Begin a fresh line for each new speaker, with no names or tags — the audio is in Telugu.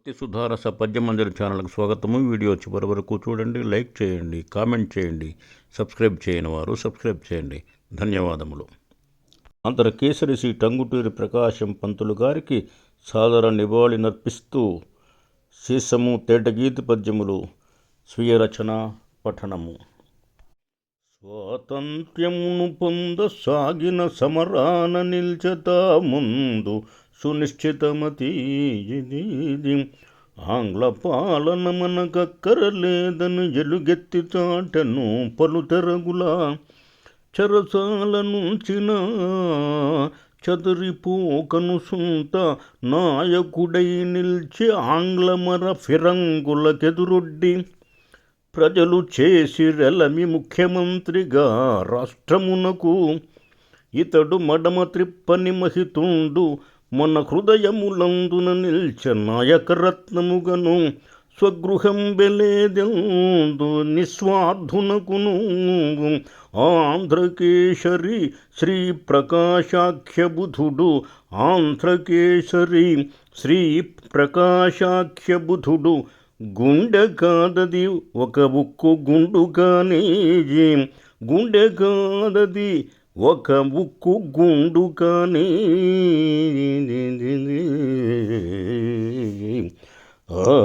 భక్తి సుధారస పద్యమందిర ఛానల్కి స్వాగతము. వీడియో చివరి వరకు చూడండి లైక్ చేయండి కామెంట్ చేయండి సబ్స్క్రైబ్ చేయని వారు సబ్స్క్రైబ్ చేయండి. ధన్యవాదములు. అంతర కేసరి శ్రీ టంగుటూరి ప్రకాశం పంతులు గారికి సాదర నివాళి నర్పిస్తూ శీసము తేటగీతి పద్యములు స్వీయ రచన పఠనము. స్వాతంత్ర్యమును పొంద సాగిన సమరాన నిల్చత ముందు సునిశ్చితమతి ఇది ఆంగ్ల పాలన మనకక్కరలేదని ఎలుగెత్తి చాటను పలుతెరగుల చెరసాల చిన చదురిపోకను సుంత నాయకుడై నిల్చి ఆంగ్లమర ఫిరంగులకెదురొడ్డి. ప్రజలు చేసిరెలమి ముఖ్యమంత్రిగా రాష్ట్రమునకు ఇతడు మడమ త్రిప్పని మహితుండు మన హృదయములందున నిల్చ నాయకరత్నముగను స్వగృహం బెలేదెందు నిస్వార్థునకును ఆంధ్రకేశరి శ్రీ ప్రకాశాఖ్యబుధుడు ఆంధ్రకేశరి శ్రీ ప్రకాశాఖ్యబుధుడు గుండె కాదది ఒక ఉక్కు గుండు కానీ గుండె కాదది ఒక ఉక్కు గుండు కానీ Oh.